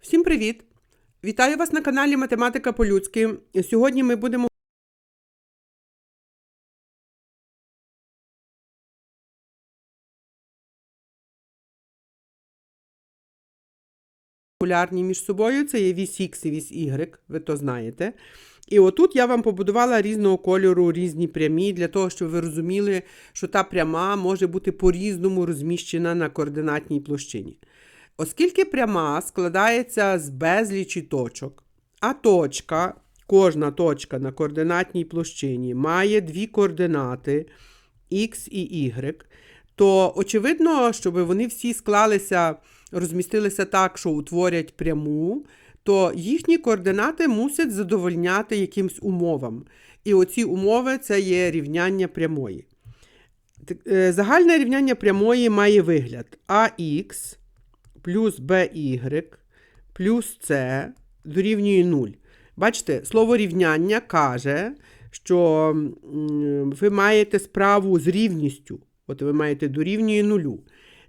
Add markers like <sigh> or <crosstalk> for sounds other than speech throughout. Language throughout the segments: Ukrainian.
Всім привіт! Вітаю вас на каналі Математика по-людськи. Сьогодні ми будемо популярні між собою. Це є вісь X і вісь Y, ви то знаєте. І отут я вам побудувала різного кольору різні прямі, для того, щоб ви розуміли, що та пряма може бути по-різному розміщена на координатній площині. Оскільки пряма складається з безлічі точок, а точка, кожна точка на координатній площині має дві координати x і y, то очевидно, щоб вони всі склалися, розмістилися так, що утворять пряму, то їхні координати мусять задовольняти якимсь умовам. І оці умови це є рівняння прямої. Е, Загальне рівняння прямої має вигляд АХ плюс BY плюс С дорівнює 0. Бачите, слово рівняння каже, що ви маєте справу з рівністю. От ви маєте дорівнює нулю.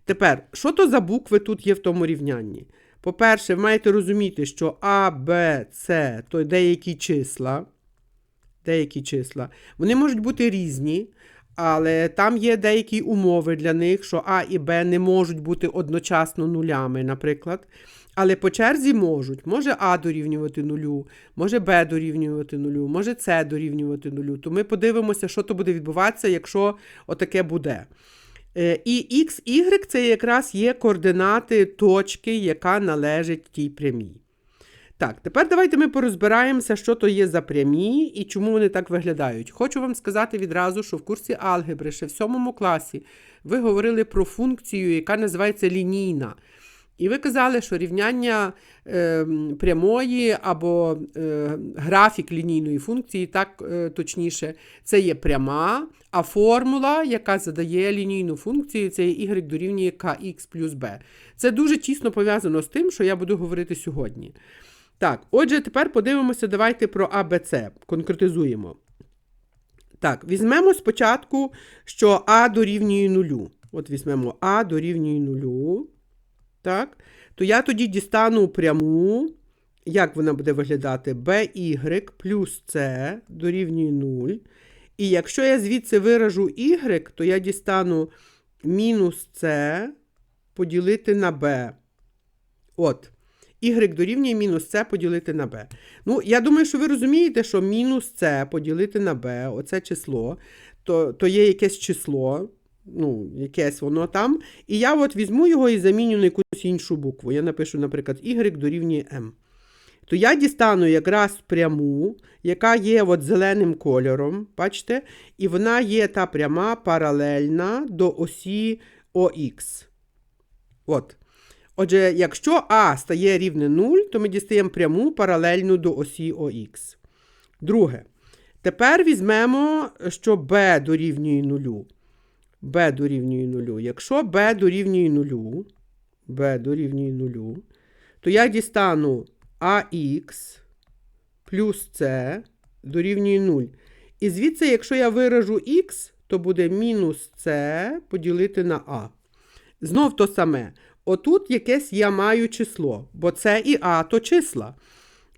Тепер, що то за букви тут є в тому рівнянні? По-перше, ви маєте розуміти, що А, Б, С то деякі числа, деякі числа, вони можуть бути різні, але там є деякі умови для них, що А і Б не можуть бути одночасно нулями, наприклад. Але по черзі можуть. Може А дорівнювати нулю, може Б дорівнювати нулю, може С дорівнювати нулю. То ми подивимося, що то буде відбуватися, якщо отаке буде. Е, І X, Y це якраз є координати точки, яка належить тій прямій. Так, тепер давайте ми порозбираємося, що то є за прямі і чому вони так виглядають. Хочу вам сказати відразу, що в курсі алгебри ще в сьомому класі ви говорили про функцію, яка називається лінійна. І ви казали, що рівняння е, прямої або е, графік лінійної функції, так е, точніше, це є пряма, а формула, яка задає лінійну функцію, це є y дорівнює kx плюс b. Це дуже тісно пов'язано з тим, що я буду говорити сьогодні. Так, отже, тепер подивимося, давайте про ABC, конкретизуємо. Так, візьмемо спочатку, що А дорівнює нулю. От візьмемо А дорівнює нулю. Так, то я тоді дістану пряму, як вона буде виглядати? BY плюс С дорівнює 0. І якщо я звідси виражу y, то я дістану мінус С поділити на b. От. Y дорівнює мінус С поділити на b. Ну, я думаю, що ви розумієте, що мінус С поділити на b, оце число, то, то є якесь число, ну, якесь воно там. І я от візьму його і заміню на якусь іншу букву. Я напишу, наприклад, y дорівнює m. То я дістану якраз пряму, яка є от зеленим кольором, бачите? І вона є та пряма паралельна до осі ОХ. От. Отже, якщо А стає рівне 0, то ми дістаємо пряму паралельну до осі ОХ. Друге. Тепер візьмемо, що b дорівнює 0. b дорівнює 0. Якщо b дорівнює 0, b дорівнює 0, то я дістану ax плюс c дорівнює 0. І звідси, якщо я виражу x, то буде мінус c поділити на a. Знов то саме. Отут якесь я маю число, бо це і а то числа.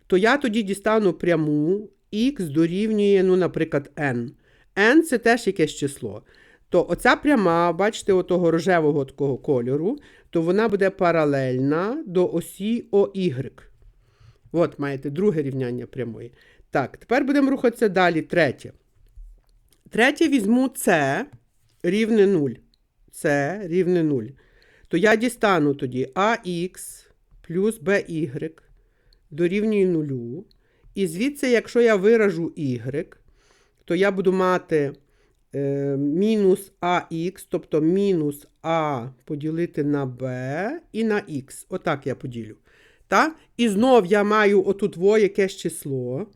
То я тоді дістану пряму х дорівнює, ну, наприклад, n. n це теж якесь число. То оця пряма, бачите, отого рожевого такого кольору, то вона буде паралельна до осі OY. От, маєте друге рівняння прямої. Так, тепер будемо рухатися далі. Третє. Третє візьму С рівне 0. С рівне 0 то я дістану тоді ax плюс by дорівнює 0. І звідси, якщо я виражу y, то я буду мати е, мінус ax, тобто мінус a поділити на b і на x. Отак я поділю. Та? І знов я маю отут во якесь число.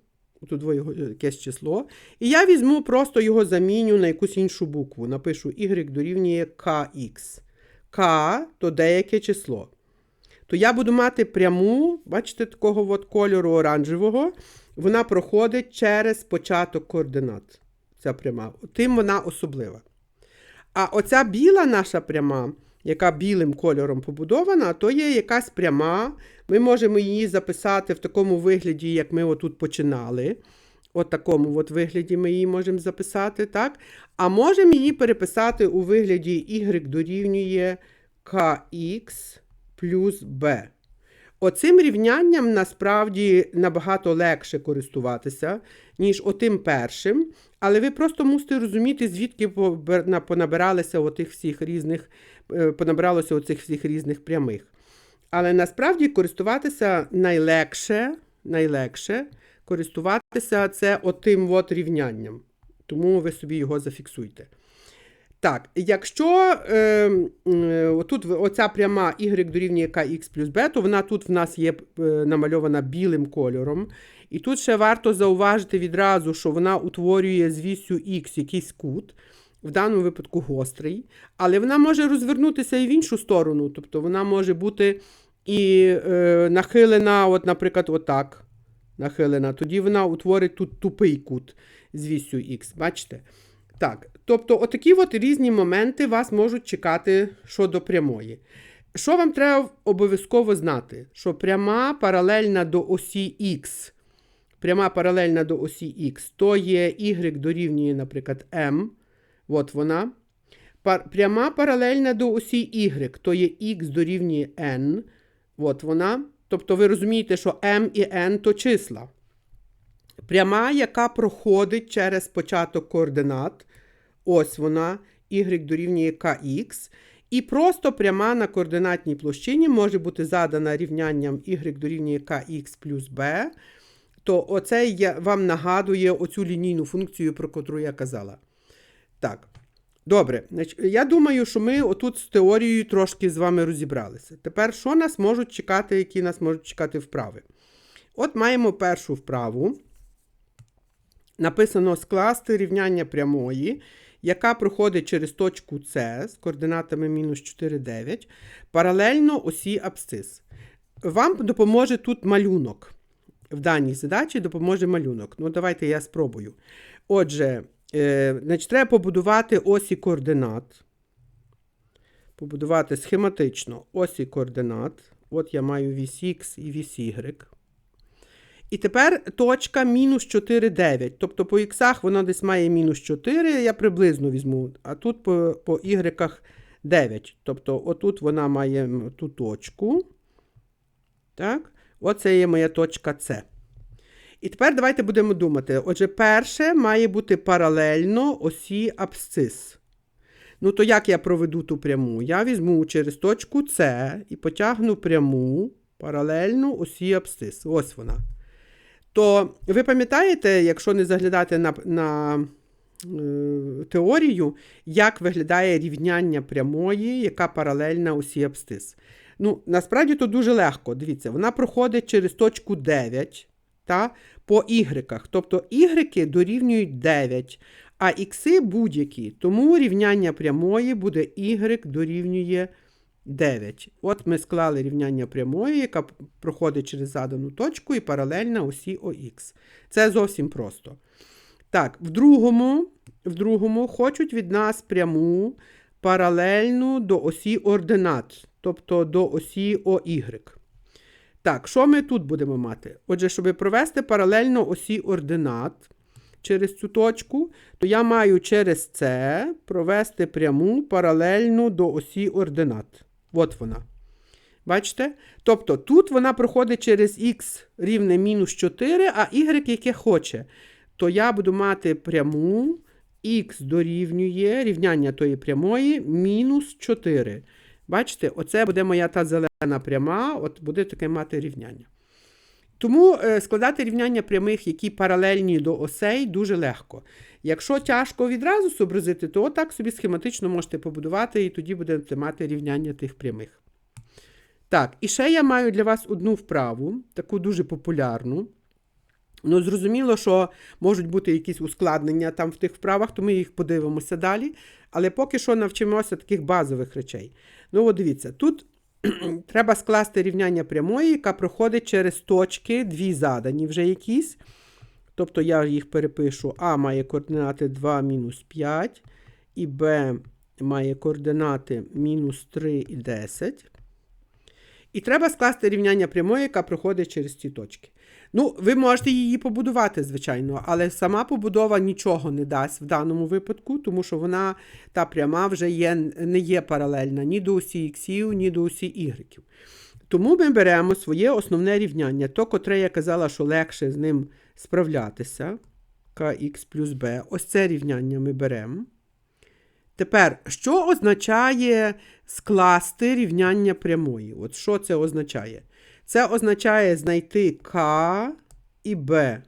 Отут во якесь число. І я візьму, просто його заміню на якусь іншу букву. Напишу y дорівнює kx. К то деяке число. То я буду мати пряму, бачите, такого от кольору оранжевого, вона проходить через початок координат. Ця пряма. Тим вона особлива. А оця біла наша пряма, яка білим кольором побудована, то є якась пряма. Ми можемо її записати в такому вигляді, як ми отут починали. От такому от вигляді ми її можемо записати, так? А можемо її переписати у вигляді y дорівнює kx плюс b. Оцим рівнянням насправді набагато легше користуватися, ніж отим першим. Але ви просто мусите розуміти, звідки понабиралися отих всіх різних, е, понабиралося оцих всіх різних прямих. Але насправді користуватися найлегше, найлегше користуватися це отим от рівнянням. Тому ви собі його зафіксуйте. Так, якщо е, е, тут оця пряма y дорівнює kx плюс b, то вона тут в нас є е, намальована білим кольором. І тут ще варто зауважити відразу, що вона утворює з x якийсь кут, в даному випадку гострий, але вона може розвернутися і в іншу сторону. Тобто вона може бути і е, нахилена, от, наприклад, отак. Нахилена. Тоді вона утворить тут тупий кут з вісю x. Бачите? Так, тобто, отакі от різні моменти вас можуть чекати щодо прямої. Що вам треба обов'язково знати? Що пряма паралельна до осі Х, пряма паралельна до осі Х, то є y дорівнює, наприклад, m. От вона. Пряма паралельна до осі y, то є x дорівнює n. От вона. Тобто ви розумієте, що m і n то числа. Пряма, яка проходить через початок координат. Ось вона, y дорівнює kx. І просто пряма на координатній площині може бути задана рівнянням y дорівнює kx плюс b. То оце я, вам нагадує оцю лінійну функцію, про котру я казала. Так. Добре, я думаю, що ми отут з теорією трошки з вами розібралися. Тепер, що нас можуть чекати, які нас можуть чекати вправи? От маємо першу вправу. Написано скласти рівняння прямої, яка проходить через точку С з координатами мінус 4, 9, паралельно осі абсцис. Вам допоможе тут малюнок. В даній задачі допоможе малюнок. Ну, давайте я спробую. Отже, е, значить, треба побудувати осі координат. Побудувати схематично осі координат. От я маю вісь Х і вісь Y. І тепер точка мінус 4, 9. Тобто по іксах вона десь має мінус 4, я приблизно візьму, а тут по, по ігреках 9. Тобто отут вона має ту точку. Так? Оце є моя точка С. І тепер давайте будемо думати. Отже, перше має бути паралельно осі абсцис. Ну, то як я проведу ту пряму? Я візьму через точку С і потягну пряму паралельно осі абсцис. Ось вона. То ви пам'ятаєте, якщо не заглядати на, на е, теорію, як виглядає рівняння прямої, яка паралельна осі абсцис? Ну, насправді то дуже легко. Дивіться, вона проходить через точку 9 та, по ігреках. Тобто ігреки дорівнюють 9, а ікси будь-які. Тому рівняння прямої буде y дорівнює 9. От ми склали рівняння прямої, яка проходить через задану точку і паралельна осі ОХ. Це зовсім просто. Так, в другому, в другому хочуть від нас пряму паралельну до осі ординат, тобто до осі ОY. Так, що ми тут будемо мати? Отже, щоб провести паралельно осі ординат через цю точку, то я маю через це провести пряму паралельну до осі ординат. От вона. Бачите? Тобто тут вона проходить через х рівне мінус 4, а y яке хоче. То я буду мати пряму х дорівнює рівняння тої прямої мінус 4. Бачите, оце буде моя та зелена пряма, от буде таке мати рівняння. Тому е, складати рівняння прямих, які паралельні до осей, дуже легко. Якщо тяжко відразу зобразити, то так собі схематично можете побудувати, і тоді будете мати рівняння тих прямих. Так, і ще я маю для вас одну вправу, таку дуже популярну. Ну, зрозуміло, що можуть бути якісь ускладнення там в тих вправах, то ми їх подивимося далі. Але поки що навчимося таких базових речей. Ну, от дивіться, тут <clears throat> треба скласти рівняння прямої, яка проходить через точки, дві задані вже якісь. Тобто я їх перепишу. А має координати 2 мінус 5, і Б має координати мінус 3 і 10. І треба скласти рівняння прямої, яка проходить через ці точки. Ну, ви можете її побудувати, звичайно, але сама побудова нічого не дасть в даному випадку, тому що вона, та пряма, вже є, не є паралельна ні до осі іксів, ні до осі ігреків. Тому ми беремо своє основне рівняння, то, котре я казала, що легше з ним справлятися. kx плюс b. Ось це рівняння ми беремо. Тепер, що означає скласти рівняння прямої? От що це означає? Це означає знайти К і Б.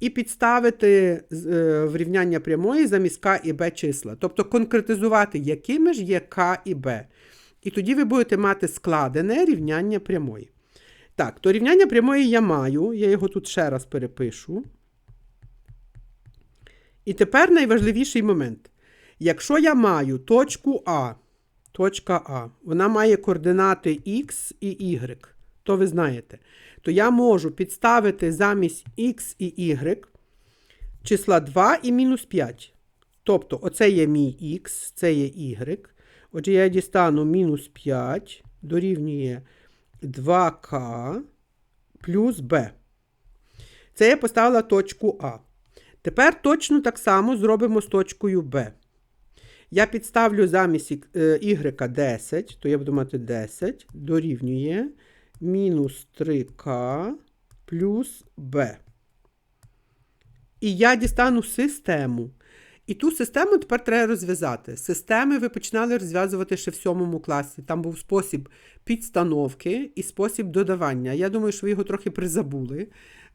І підставити е, в рівняння прямої замість К і Б числа. Тобто конкретизувати, якими ж є К і Б. І тоді ви будете мати складене рівняння прямої. Так, то рівняння прямої я маю. Я його тут ще раз перепишу. І тепер найважливіший момент. Якщо я маю точку А, точка А, вона має координати X і Y, то ви знаєте, то я можу підставити замість X і Y числа 2 і мінус 5. Тобто, оце є мій X, це є Y. Отже, я дістану мінус 5 дорівнює 2К плюс Б. Це я поставила точку А. Тепер точно так само зробимо з точкою Б. Я підставлю замість е, y 10, то я буду мати 10, дорівнює мінус 3k плюс b. І я дістану систему. І ту систему тепер треба розв'язати. Системи ви починали розв'язувати ще в сьомому класі. Там був спосіб підстановки і спосіб додавання. Я думаю, що ви його трохи призабули.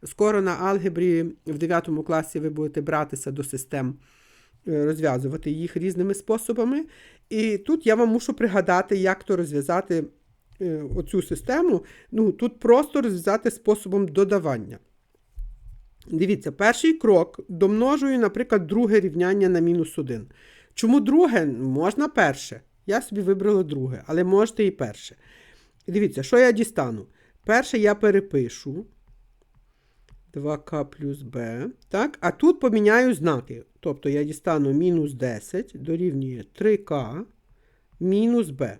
Скоро на алгебрі в 9 класі ви будете братися до систем е, розв'язувати їх різними способами. І тут я вам мушу пригадати, як то розв'язати оцю систему. Ну, тут просто розв'язати способом додавання. Дивіться, перший крок домножую, наприклад, друге рівняння на мінус 1. Чому друге? Можна перше. Я собі вибрала друге, але можете і перше. Дивіться, що я дістану? Перше я перепишу. 2К плюс Б. Так? А тут поміняю знаки. Тобто я дістану мінус 10 дорівнює 3К мінус Б.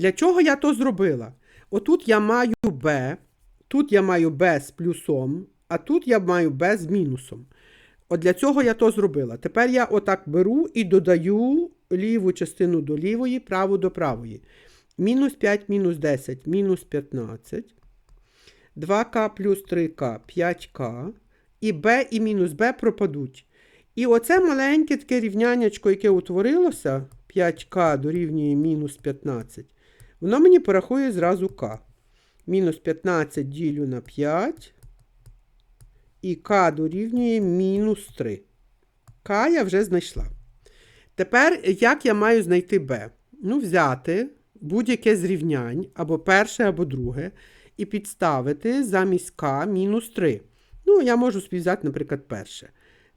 Для чого я то зробила? Отут я маю Б, тут я маю Б з плюсом, а тут я маю Б з мінусом. От для цього я то зробила. Тепер я отак беру і додаю ліву частину до лівої, праву до правої. Мінус 5, мінус 10, мінус 15. 2К плюс 3К 5К. І Б і мінус Б пропадуть. І оце маленьке таке рівняннячко, яке утворилося, 5К дорівнює мінус 15, воно мені порахує зразу К. Мінус 15 ділю на 5. І К дорівнює мінус 3. К я вже знайшла. Тепер, як я маю знайти Б? Ну, взяти будь-яке з рівнянь, або перше, або друге, і підставити замість К мінус 3. Ну, я можу собі взяти, наприклад, перше.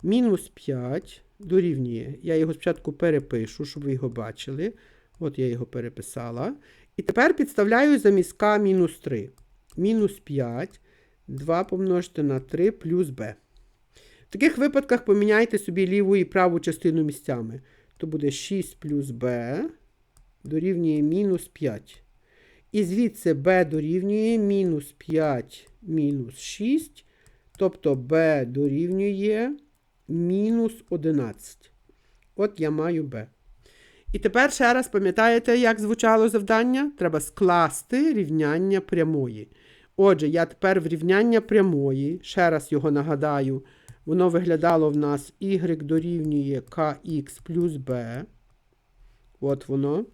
Мінус 5 дорівнює. Я його спочатку перепишу, щоб ви його бачили. От я його переписала. І тепер підставляю замість К мінус 3. Мінус 5. 2 помножити на 3 плюс b. В таких випадках поміняйте собі ліву і праву частину місцями. То буде 6 плюс b дорівнює мінус 5. І звідси b дорівнює мінус 5 мінус 6. Тобто b дорівнює мінус 11. От я маю b. І тепер ще раз пам'ятаєте, як звучало завдання? Треба скласти рівняння прямої. Отже, я тепер в рівняння прямої, ще раз його нагадаю, воно виглядало в нас y дорівнює kx плюс b. От воно.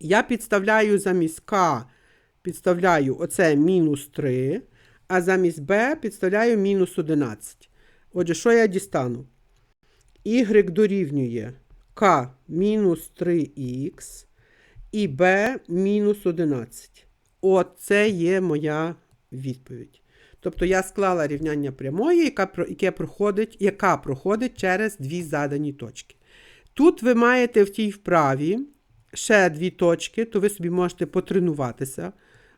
Я підставляю замість k, підставляю оце мінус 3, а замість b підставляю мінус 11. Отже, що я дістану? y дорівнює k мінус 3х і b мінус 11. От це є моя відповідь. Тобто я склала рівняння прямої, яка, яке проходить, яка проходить через дві задані точки. Тут ви маєте в тій вправі ще дві точки, то ви собі можете потренуватися.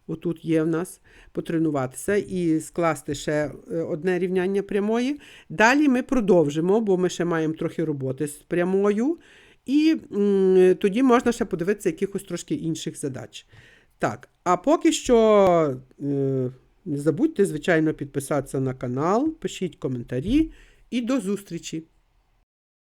Отут є в нас потренуватися і скласти ще е, одне рівняння прямої. Далі ми продовжимо, бо ми ще маємо трохи роботи з прямою. І тоді можна ще подивитися якихось трошки інших задач. Так, а поки що е, не забудьте, звичайно, підписатися на канал, пишіть коментарі і до зустрічі!